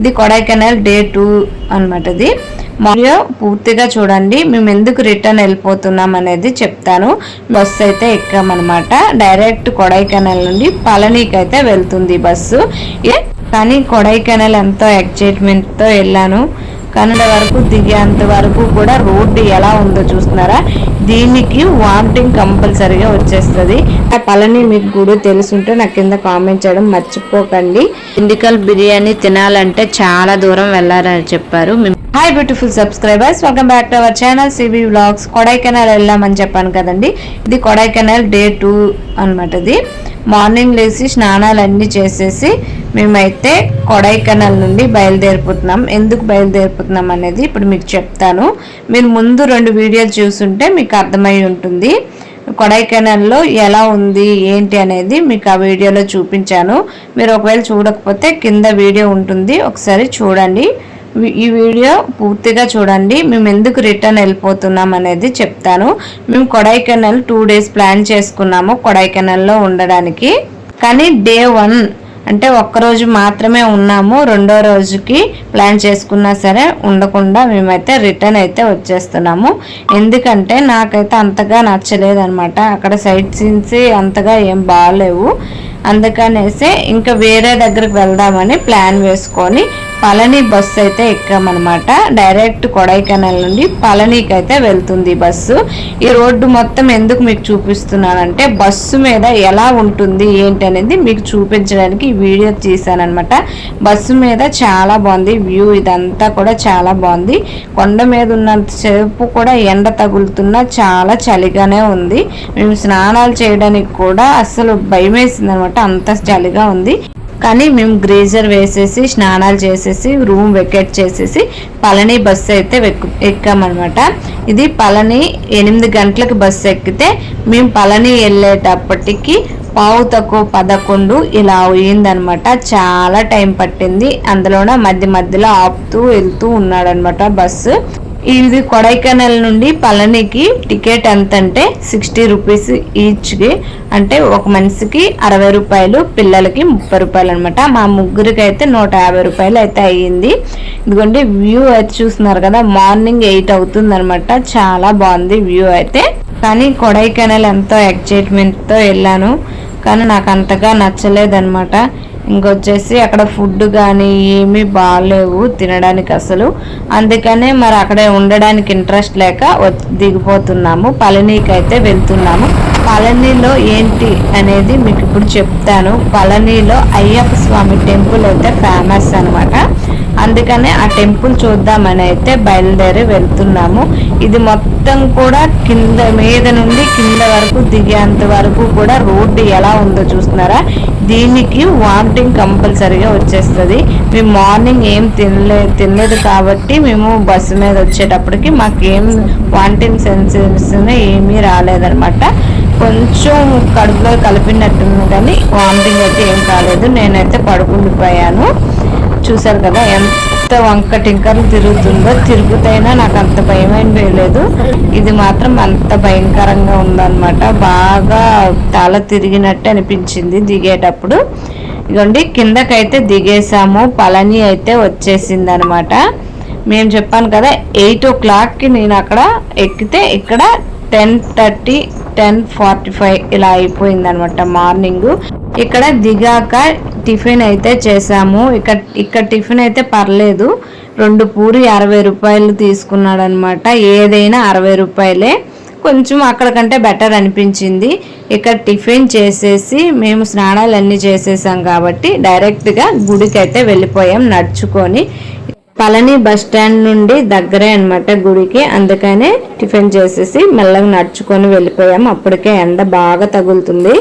ఇది Kodaikanal day two అనమాట ఇది. మరియు పూర్తిగా చూడండి మేము ఎందుకు రిటర్న్ వెళ్ళిపోతున్నాం అనేది చెప్తాను. బస్సు అయితే ఎక్కామన్నమాట. డైరెక్ట్ కొడైకెనాల్ నుండి పళనికి అయితే వెళ్తుంది బస్సు. కానీ కొడైకెనాల్ ఎంతో ఎక్సైట్మెంట్తో వెళ్ళాను. కన్నడ వరకు దిగేంత వరకు కూడా రోడ్డు ఎలా ఉందో చూస్తున్నారా? దీనికి వామిటింగ్ కంపల్సరీగా వచ్చేస్తుంది. ఆ పళని మీకు కూడా తెలుసుంటే నాకు కింద కామెంట్ చేయడం మర్చిపోకండి. ఇండికల్ బిర్యానీ తినాలంటే చాలా దూరం వెళ్ళారని చెప్పారు. Hi beautiful subscribers welcome back to our channel CB vlogs Kodaikanal వెళ్ళామని చెప్పాను కదండి. ఇది కొడైకెనాల్ డే టూ అనమాట ఇది. మార్నింగ్ లేచి స్నానాలు అన్నీ చేసేసి మేమైతే కొడైకెనాల్ నుండి బయలుదేరిపోతున్నాం. ఎందుకు బయలుదేరిపోతున్నాం అనేది ఇప్పుడు మీకు చెప్తాను. మీరు ముందు రెండు వీడియోలు చూసుంటే మీకు అర్థమై ఉంటుంది. కొడైకెనాల్లో ఎలా ఉంది ఏంటి అనేది మీకు ఆ వీడియోలో చూపించాను. మీరు ఒకవేళ చూడకపోతే కింద వీడియో ఉంటుంది. ఒకసారి చూడండి. ఈ వీడియో పూర్తిగా చూడండి. మేము ఎందుకు రిటర్న్ వెళ్ళిపోతున్నాం అనేది చెప్తాను. మేము కొడైకెనాల్ టూ డేస్ ప్లాన్ చేసుకున్నాము కొడైకెనాల్లో ఉండడానికి. కానీ డే వన్ అంటే ఒక్కరోజు మాత్రమే ఉన్నాము రెండో రోజుకి ప్లాన్ చేసుకున్నా సరే ఉండకుండా మేమైతే రిటర్న్ అయితే వచ్చేస్తున్నాము. ఎందుకంటే నాకైతే అంతగా నచ్చలేదు అనమాట అక్కడ సైట్ సీన్స్ అంతగా ఏం బాగాలేవు అందుకనేసి ఇంకా వేరే దగ్గరికి వెళ్దామని ప్లాన్ వేసుకొని పళని బస్సు అయితే ఎక్కామన్నమాట. డైరెక్ట్ కొడైకెనాల్ నుండి పళనికి అయితే వెళ్తుంది బస్సు. ఈ రోడ్డు మొత్తం ఎందుకు మీకు చూపిస్తున్నానంటే బస్సు మీద ఎలా ఉంటుంది ఏంటి అనేది మీకు చూపించడానికి ఈ వీడియో తీసానమాట బస్సు మీద చాలా బాగుంది వ్యూ ఇదంతా కూడా చాలా బాగుంది. కొండ మీద ఉన్నంతసేపు కూడా ఎండ తగులుతున్నా చాలా చలిగానే ఉంది. మేము స్నానాలు చేయడానికి కూడా అసలు భయం వేసింది అనమాట అంత చలిగా ఉంది. కానీ మేము గ్రీజర్ వేసేసి స్నానాలు చేసేసి రూమ్ వెకెట్ చేసేసి పళని బస్సు అయితే వెక్కు ఎక్కామన్నమాట. ఇది పళని ఎనిమిది గంటలకు బస్సు ఎక్కితే మేము పళని వెళ్ళేటప్పటికి పావు తక్కువ పదకొండు ఇలా అయిందనమాట చాలా టైం పట్టింది. అందులోన మధ్య మధ్యలో ఆపుతూ వెళ్తూ ఉన్నాడనమాట బస్సు. ఇది కొడైకెనాల్ నుండి పళనికి టికెట్ ఎంత అంటే సిక్స్టీ రూపీస్ ఈచ్కి. అంటే ఒక మనిషికి అరవై రూపాయలు పిల్లలకి ముప్పై రూపాయలు అనమాట మా ముగ్గురికి అయితే నూట యాభై రూపాయలు అయితే అయ్యింది. ఇదిగోండి వ్యూ అయితే చూస్తున్నారు కదా మార్నింగ్ ఎయిట్ అవుతుంది అనమాట చాలా బాగుంది వ్యూ అయితే. కానీ కొడైకెనాల్ ఎంతో ఎక్సైట్మెంట్తో వెళ్ళాను. కానీ నాకు అంతగా నచ్చలేదన్నమాట. ఇంకొచ్చేసి అక్కడ ఫుడ్ కానీ ఏమీ బాగాలేవు తినడానికి అసలు. అందుకనే మరి అక్కడే ఉండడానికి ఇంట్రెస్ట్ లేక దిగిపోతున్నాము. పళనికి అయితే వెళ్తున్నాము. పళనిలో ఏంటి అనేది మీకు ఇప్పుడు చెప్తాను. పళనిలో అయ్యప్ప స్వామి టెంపుల్ అయితే ఫేమస్ అన్నమాట. అందుకనే ఆ టెంపుల్ చూద్దామని అయితే బయలుదేరి వెళ్తున్నాము. ఇది మొత్తం కూడా కింద మీద నుండి కింద వరకు దిగేంత వరకు కూడా రోడ్డు ఎలా ఉందో చూస్తున్నారా? దీనికి వామిటింగ్ కంపల్సరీగా వచ్చేస్తుంది. మేము మార్నింగ్ ఏం తినలే తినలేదు కాబట్టి మేము బస్సు మీద వచ్చేటప్పటికి మాకేం వామిటింగ్ సెన్సేషన్ ఏమీ రాలేదనమాట కొంచెం కడుపులో కలిపినట్టుంది కానీ వామిటింగ్ అయితే ఏం కాలేదు. నేనైతే పడుకుండిపోయాను. చూసారు కదా ఎంత వంక టింకర్లు తిరుగుతుందో తిరుగుతైనా నాకు అంత భయం ఏం వేయలేదు ఇది మాత్రం అంత భయంకరంగా ఉందన్నమాట. బాగా తల తిరిగినట్టు అనిపించింది దిగేటప్పుడు. ఇదిగోండి కిందకైతే దిగేసాము. పళని అయితే వచ్చేసింది అనమాట మేము చెప్పాను కదా ఎయిట్ ఓ క్లాక్కి నేను అక్కడ ఎక్కితే ఇక్కడ ten thirty ten forty five ఇలా అయిపోయింది అనమాట మార్నింగు. ఇక్కడ దిగాక టిఫిన్ అయితే చేసాము ఇక్కడ ఇక్కడ టిఫిన్ అయితే పర్లేదు. రెండు పూరి అరవై రూపాయలు తీసుకున్నాడు అనమాట ఏదైనా అరవై రూపాయలే. కొంచెం అక్కడ కంటే బెటర్ అనిపించింది. ఇక్కడ టిఫిన్ చేసేసి మేము స్నానాలు అన్నీ చేసేసాం కాబట్టి డైరెక్ట్గా గుడికి అయితే వెళ్ళిపోయాం నడుచుకొని. పళని బస్ స్టాండ్ నుండి దగ్గరే అనమాట గుడికి. అందుకనే టిఫిన్ చేసేసి మెల్లగా నడుచుకొని వెళ్ళిపోయాం. అప్పటికే ఎండ బాగా తగులుతుంది.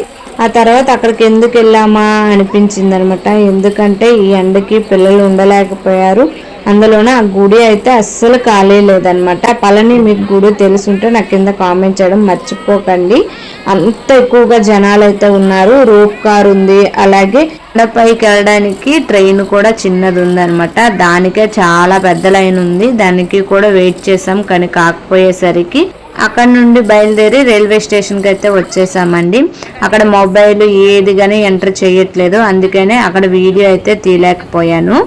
ఆ తర్వాత అక్కడికి ఎందుకు వెళ్ళామా అనిపించింది అనమాట ఎందుకంటే ఈ ఎండకి పిల్లలు ఉండలేకపోయారు. అందులోన ఆ గుడి అయితే అస్సలు ఖాళీ లేదనమాట. పళని మీకు గుడి తెలుసుంటే నాకు కింద కామెంట్ చేయడం మర్చిపోకండి. అంత ఎక్కువగా జనాలు అయితే ఉన్నారు. రూప్ కార్ ఉంది. అలాగే ఎండపైకి వెళ్ళడానికి ట్రైన్ కూడా చిన్నది ఉందనమాట. దానికే చాలా పెద్ద లైన్ ఉంది. దానికి కూడా వెయిట్ చేసాం కానీ కాకపోయేసరికి అక్కడ నుండి బయలుదేరి రైల్వే స్టేషన్కి అయితే వచ్చేసామండి. అక్కడ మొబైల్ ఏది కానీ ఎంటర్ చేయట్లేదు. అందుకనే అక్కడ వీడియో అయితే తీయలేకపోయాను.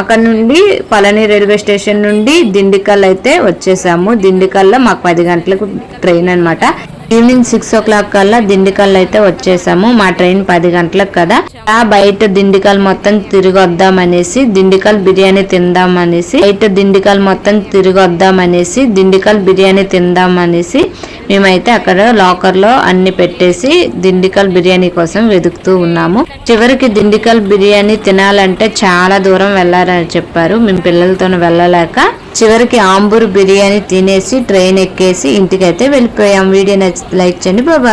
అక్కడ నుండి పళని రైల్వే స్టేషన్ నుండి దిండికల్ అయితే వచ్చేసాము. దిండికల్లో మాకు పది గంటలకు ట్రైన్ అనమాట ఈవినింగ్ సిక్స్ ఓ క్లాక్ కల్లా దిండికల్ అయితే వచ్చేసాము. మా ట్రైన్ పది గంటలకు కదా. ఆ బయట దిండికల్ మొత్తం తిరిగొద్దాం అనేసి దిండికల్ బిర్యానీ తిందాం అనేసి బయట దిండికల్ మొత్తం తిరిగొద్దాం అనేసి దిండికల్ బిర్యానీ తిందాం అనేసి మేమైతే అక్కడ లాకర్లో అన్ని పెట్టేసి దిండికల్ బిర్యానీ కోసం వెతుకుతూ ఉన్నాము. చివరికి దిండికల్ బిర్యానీ తినాలంటే చాలా దూరం వెళ్ళారని చెప్పారు. మేము పిల్లలతో వెళ్ళలేక చివరికి ఆంబూర్ బిర్యానీ తినేసి ట్రైన్ ఎక్కేసి ఇంటికైతే వెళ్ళిపోయాం. వీడియో నచ్చితే లైక్ చేయండి. బాబా